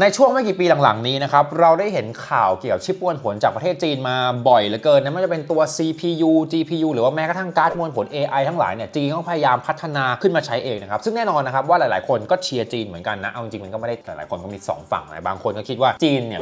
ในช่วงไม่กี่ปีหลังๆนี้นะครับเราได้เห็นข่าวเกี่ยวกับชิปมวลผลจากประเทศจีนมาบ่อยเหลือเกินนะไม่ว่าจะเป็นตัว CPU GPU หรือว่าแม้กระทั่งการ์ดมวลผล AI ทั้งหลายเนี่ยจีนก็พยายามพัฒนาขึ้นมาใช้เองนะครับซึ่งแน่นอนนะครับว่าหลายๆคนก็เชียร์จีนเหมือนกันนะเอาจริงมันก็ไม่ได้หลายๆคนก็มี 2 ฝั่งนะบางคนก็คิดว่าจีนเนี่ย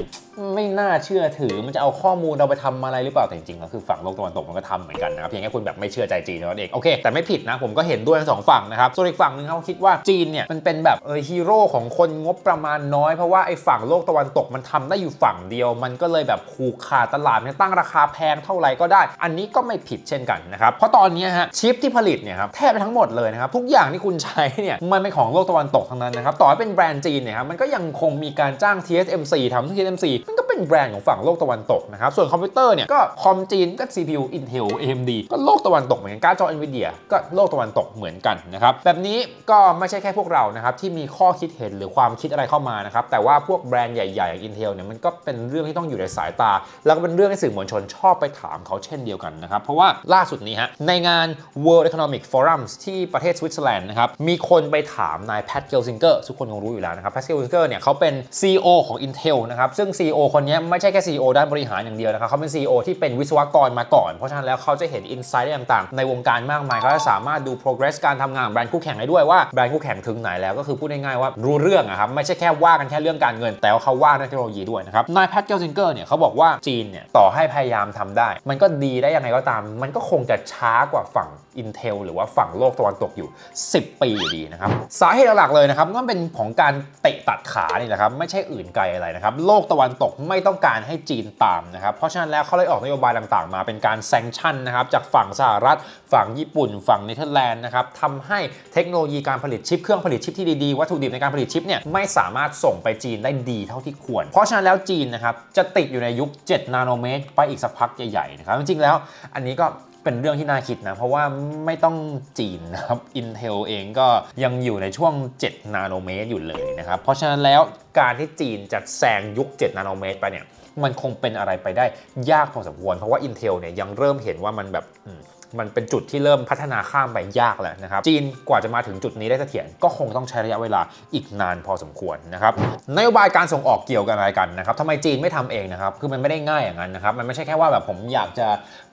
ไม่น่าเชื่อถือมันจะเอาข้อมูลเราไปทำอะไรหรือเปล่าแต่จริงๆแล้วคือฝั่งโลกตะวันตกมันก็ทำเหมือนกันนะครับเพียงแค่คุณแบบไม่เชื่อใจจีนเท่านั้นเองโอเคแต่ไม่ผิดนะผมก็เห็นด้วยทั้งสองฝั่งนะครับส่วนอีกฝั่งหนึงเขาคิดว่าจีนเนี่ยมันเป็นแบบเออฮีโร่ของคนงบประมาณน้อยเพราะว่าไอ้ฝั่งโลกตะวันตกมันทำได้อยู่ฝั่งเดียว มันก็เลยแบบผูกขาดตลาดเนี่ยตั้งราคาแพงเท่าไหร่ก็ได้ อันนี้ก็ไม่ผิดเช่นกันนะครับเพราะตอนนี้ฮะชิปที่ผลิตเนี่ยครับแทบไปทั้งหมดเลยนะครับทุกอย่างที่คุณใช้เนี่ยมันเป็นของโลกตะวันตกทั้งนั้นนะครับต่อให้เป็นแบรนด์จีนเนี่ยครับมันก็ยังคงมีการจ้าง TSMC ทำซึ่ง TSMC มันก็ เป็นแบรนด์ของฝั่งโลกตะวันตกนะครับส่วนคอมพิวเตอร์เนี่ยก็คอมจีนก็ CPU Intel AMD ก็โลกตะวันตกเหมือนกันการ์ดจอ Nvidia ก็โลกตะวันตกเหมือนกันนะครับแบบนี้ก็ไม่ใช่แค่พวกเรานะครับที่มีข้อคิดเห็นหรือความคิดอะไรเข้ามานะครับแต่ว่าพวกแบรนด์ใหญ่ๆอย่าง Intel เนี่ยมันก็เป็นเรื่องที่ต้องอยู่ในสายตา แล้วก็เป็นเรื่องที่สื่อมวลชนชอบไปถามเขาเช่นเดียวกันนะครับเพราะว่าล่าสุดนี้ฮะในงาน World Economic Forum ที่ประเทศสวิตเซอร์แลนด์นะครับมีคนไปถามนายแพทเกลซิงเกอร์ทุกคนคงรู้อยู่แล้วนะครับแพทเกลซิงเกอร์เนี่ยเขาเป็น CEO ของ Intel นะครับซึ่ง CEO คนนี้ไม่ใช่แค่ CEO ด้านบริหารอย่างเดียวนะครับเขาเป็น CEO ที่เป็นวิศวกรมาก่อน เพราะฉะนั้นแล้วเขาจะเห็น insight ต่างๆ ในวงการมากมายเขาจะสามารถดู progress การทำงานของแบรนด์คู่แข่งได้ด้วยว่าแบรนด์คู่แข่งถึงไหนแล้วก็คือพูดง่ายๆว่ารู้เรื่องอะครับไม่ใช่แค่ว่ากันแค่เรื่องการเงิน แต่ว่าเขาว่าเรื่องเทคโนโลยีด้วยนะครับนายแพทเกลซิงเกอร์เนี่ยเขาบอกว่าจีนเนี่ยต่อให้พยายามทำได้ มันก็ดีได้ยังไงก็ตาม มันก็คงจะช้ากว่าฝั่ง Intel หรือว่าฝั่งโลกตะวันตกอยู่ 10 ปีอยู่ดีนะครับ สาเหตุหลักเลยนะครับก็เป็นของการเตะตัดขานี่แหละครับไม่ใช่อื่นไกลอะไรนะครับ โลกตะวันตกไม่ต้องการให้จีนตามนะครับ เพราะฉะนั้นแล้วเขาเลยออกนโยบายต่างๆ มาเป็นการแซงชั่นนะครับจากฝั่งสหรัฐ ฝั่งญี่ปุ่น ฝั่งเนเธอร์แลนด์นะครับทำให้เทคโนโลยีการผลิตชิปเครื่องผลิตชิปที่ดีๆวัตถุดิบในการผลิตชิปเนี่ยไม่สามารถส่งไปจีนได้ดีเท่าที่ควร เพราะฉะนั้นแล้วจีนนะครับจะติดอยู่ในยุค 7 นาโนเมตร ไปอีกสักพักใหญ่ๆนะครับจริงๆแล้วอันนี้ก็ เป็นเรื่องที่น่าคิดนะ เพราะว่าไม่ต้องจีนนะครับ Intel เองก็ยังอยู่ในช่วง 7 นาโนเมตรอยู่เลยนะครับ เพราะฉะนั้นแล้วการที่จีนจะแซงยุค 7 นาโนเมตรไปเนี่ย มันคงเป็นอะไรไปได้ยากพอสมควร เพราะว่า Intel เนี่ยยังเริ่มเห็นว่ามันแบบ มันเป็นจุดที่เริ่มพัฒนาข้ามไปยากแล้วนะครับ จีนกว่าจะมาถึงจุดนี้ได้เสถียรก็คงต้องใช้ระยะเวลาอีกนานพอสมควรนะครับนโยบายการส่งออกเกี่ยวกันอะไรกันนะครับทำไมจีนไม่ทำเองนะครับ คือมันไม่ได้ง่ายอย่างนั้นนะครับ มันไม่ใช่แค่ว่าแบบผมอยากจะ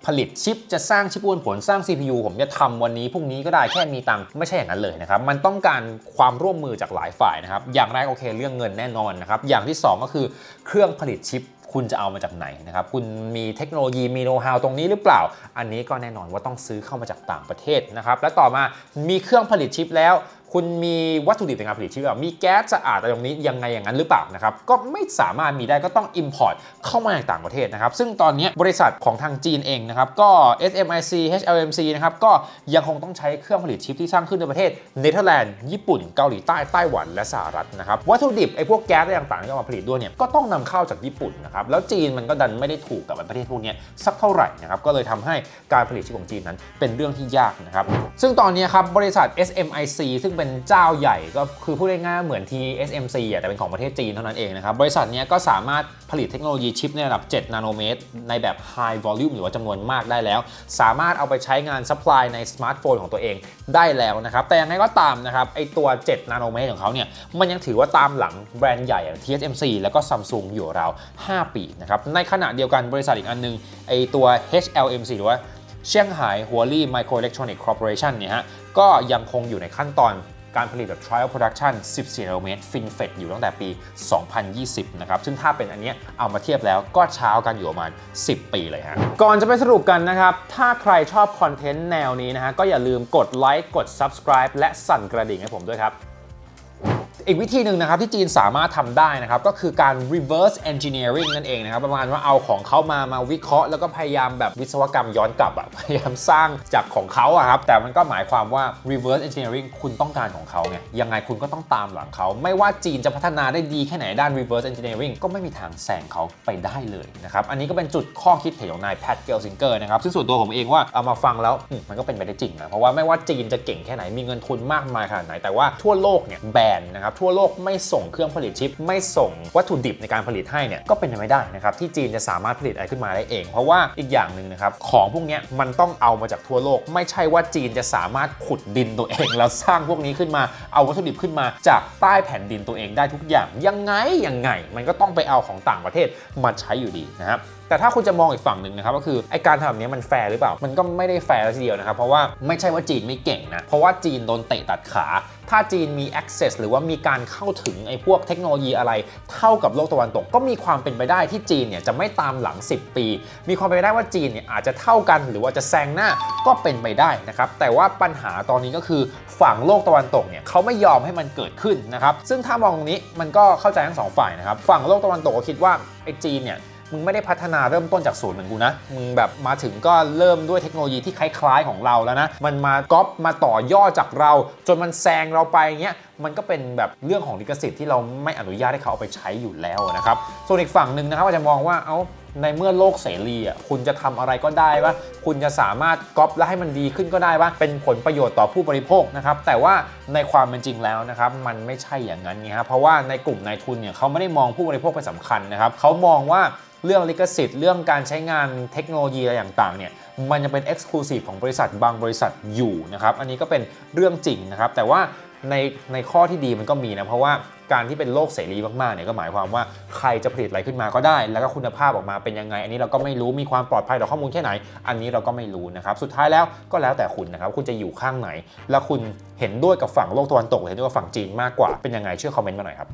ผลิตชิป จะสร้างชิปอ้วนผลสร้าง CPU ผมจะทำวันนี้พรุ่งนี้ก็ได้แค่มีตังค์ไม่ใช่อย่างนั้นเลยนะครับ มันต้องการความร่วมมือจากหลายฝ่ายนะครับ อย่างแรกโอเคเรื่องเงินแน่นอนนะครับ อย่างที่สองก็คือเครื่องผลิตชิป คุณจะเอามาจากไหนนะครับ คุณมีเทคโนโลยีมีโน้ตฮาวตรงนี้หรือเปล่า อันนี้ก็แน่นอนว่าต้องซื้อเข้ามาจากต่างประเทศนะครับ และต่อมามีเครื่องผลิตชิปแล้ว คุณมีวัตถุดิบในการผลิตชิปแบบมีแก๊สสะอาดอะไรตรงนี้ยังไงอย่างนั้นหรือเปล่านะครับ ก็ไม่สามารถมีได้ก็ต้อง Import เข้ามาจากต่างประเทศนะครับ ซึ่งตอนนี้บริษัทของทางจีนเองนะครับ ก็ SMIC HLMC นะครับ ก็ยังคงต้องใช้เครื่องผลิตชิปที่สร้างขึ้นในประเทศเนเธอร์แลนด์ ญี่ปุ่น เกาหลีใต้ ไต้หวัน และสหรัฐนะครับ วัตถุดิบไอ้พวกแก๊สอะไรต่างๆที่เอามาผลิตด้วยเนี่ย ก็ต้องนำเข้าจากญี่ปุ่นนะครับ แล้วจีนมันก็ดันไม่ได้ถูกกับประเทศพวกนี้สักเท่าไหร่นะครับ ก็เลยทำให้การผลิตชิปของจีนนั้น เป็นเรื่องที่ยากนะครับ ซึ่งตอนนี้ครับบริษัท SMIC ซึ่งเป็นเจ้าใหญ่ก็คือพูดง่ายๆเหมือน TSMC อะแต่เป็นของประเทศจีนเท่านั้นเองนะครับ บริษัทนี้ก็สามารถผลิตเทคโนโลยีชิปในระดับ 7 นาโนเมตร ในแบบ High Volume หรือว่าจำนวนมากได้แล้ว สามารถเอาไปใช้งาน supply ในสมาร์ทโฟนของตัวเองได้แล้วนะครับ แต่ยังไงก็ตามนะครับไอตัว 7 นาโนเมตรของเขาเนี่ยมันยังถือว่าตามหลังแบรนด์ใหญ่อย่าง TSMC แล้วก็ Samsung อยู่ราว 5 ปีนะครับในขณะเดียวกันบริษัทอีกอันนึงไอตัว HLMC หรือว่า เชียงไฮ้หัวลี่ไมโครอิเล็กทรอนิกส์คอร์ปอเรชันเนี่ยฮะก็ยังคงอยู่ในขั้นตอนการผลิตแบบ trial production 14 นาโนเมตร FinFET อยู่ตั้งแต่ปี 2020 นะครับ ซึ่งถ้าเป็นอันเนี้ยเอามาเทียบแล้วก็เช้ากันอยู่ประมาณ 10 ปีเลยฮะ ก่อนจะไปสรุปกันนะครับ ถ้าใครชอบคอนเทนต์แนวนี้นะฮะ ก็อย่าลืมกดไลค์ กด subscribe และสั่นกระดิ่งให้ผมด้วยครับ อีกวิธีหนึ่งนะครับที่จีนสามารถทำได้นะครับก็คือการ reverse engineering นั่นเองนะครับประมาณว่าเอาของเขามามาวิเคราะห์แล้วก็พยายามแบบวิศวกรรมย้อนกลับอะพยายามสร้างจากของเขาอะครับแต่มันก็หมายความว่า reverse engineering คุณต้องการของเขาไงยังไงคุณก็ต้องตามหลังเขาไม่ว่าจีนจะพัฒนาได้ดีแค่ไหนด้าน reverse engineering ก็ไม่มีทางแซงเขาไปได้เลยนะครับอันนี้ก็เป็นจุดข้อคิดเห็นของนายแพทเกลซิงเกอร์นะครับซึ่งส่วนตัวผมเองว่าเอามาฟังแล้วมมันก็เป็นไปได้จริงนะเพราะว่าไม่ว่าจีนจะเก่งแค่ไหนมีเงินทุนมากมายขนาดไหนแต่ว่าทั่วโลกเนี่ยแบนนะครับทั่วโลกไม่ส่งเครื่องผลิตชิป ไม่ส่งวัตถุดิบในการผลิตให้เนี่ยก็เป็นไปไม่ได้นะครับที่จีนจะสามารถผลิตอะไรขึ้นมาได้เอง เพราะว่าอีกอย่างหนึ่งนะครับของพวกนี้มันต้องเอามาจากทั่วโลก ไม่ใช่ว่าจีนจะสามารถขุดดินตัวเอง แล้วสร้างพวกนี้ขึ้นมาเอาวัตถุดิบขึ้นมาจากใต้แผ่นดินตัวเองได้ทุกอย่างยังไงยังไง มันก็ต้องไปเอาของต่างประเทศมาใช้อยู่ดีนะครับแต่ถ้าคุณจะมองอีกฝั่งหนึ่งนะครับก็คือไอการทำแบบนี้มันแฟร์หรือเปล่า มันก็ไม่ได้แฟร์ทีเดียวนะครับ เพราะว่าไม่ใช่ว่าจีนไม่เก่งนะ เพราะว่าจีนโดนเตะตัดขา ถ้าจีนมี access หรือว่ามีการเข้าถึงไอ้พวกเทคโนโลยีอะไร เท่ากับโลกตะวันตก ก็มีความเป็นไปได้ที่จีนเนี่ยจะไม่ตามหลัง 10 ปี มีความเป็นไปได้ว่าจีนเนี่ยอาจจะเท่ากันหรือว่าจะแซงหน้าก็เป็นไปได้นะครับแต่ว่าปัญหาตอนนี้ก็คือฝั่งโลกตะวันตกเนี่ยเขาไม่ยอมให้มันเกิดขึ้นนะครับซึ่งถ้ามองตรงนี้มันก็เข้าใจทั้งสองฝ่ายนะครับฝั่งโลกตะวันตกก็คิดว่าไอ้จีนเนี่ย มึงไม่ได้พัฒนาเริ่มต้นจากศูนย์เหมือนกูนะ มึงแบบมาถึงก็เริ่มด้วยเทคโนโลยีที่คล้ายๆของเราแล้วนะ มันมาก๊อปมาต่อยอดจากเรา จนมันแซงเราไปเงี้ย มันก็เป็นแบบเรื่องของลิขสิทธิ์ที่เราไม่อนุญาตให้เขาเอาไปใช้อยู่แล้วนะครับ ส่วนอีกฝั่งหนึ่งนะครับอาจจะมองว่า เอ้าในเมื่อโลกเสรีอะคุณจะทำอะไรก็ได้ปะคุณจะสามารถก๊อปและให้มันดีขึ้นก็ได้ปะเป็นผลประโยชน์ต่อผู้บริโภคนะครับ แต่ว่าในความเป็นจริงแล้วนะครับ มันไม่ใช่อย่างนั้นไงครับเพราะว่าในกลุ่มนายทุนเนี่ยเขาไม่ได้มองผู้บริโภคเป็นสำคัญนะครับเขามองว่า เรื่องลิขสิทธิ์ เรื่องการใช้งานเทคโนโลยีอะไรต่างๆเนี่ยมันยังเป็น Exclusive ของบริษัทบางบริษัทอยู่นะครับ อันนี้ก็เป็นเรื่องจริงนะครับ แต่ว่าในในข้อที่ดีมันก็มีนะ เพราะว่าการที่เป็นโลกเสรีมากๆเนี่ยก็หมายความว่าใครจะผลิตอะไรขึ้นมาก็ได้ แล้วก็คุณภาพออกมาเป็นยังไง อันนี้เราก็ไม่รู้มีความปลอดภัยต่อข้อมูลแค่ไหน อันนี้เราก็ไม่รู้นะครับ สุดท้ายแล้วก็แล้วแต่คุณนะครับ คุณจะอยู่ข้างไหน แล้วคุณเห็นด้วยกับฝั่งโลกตะวันตกหรือเห็นด้วยกับฝั่งจีนมากกว่าเป็นยังไงช่วยคอมเมนต์มาหน่อยครับ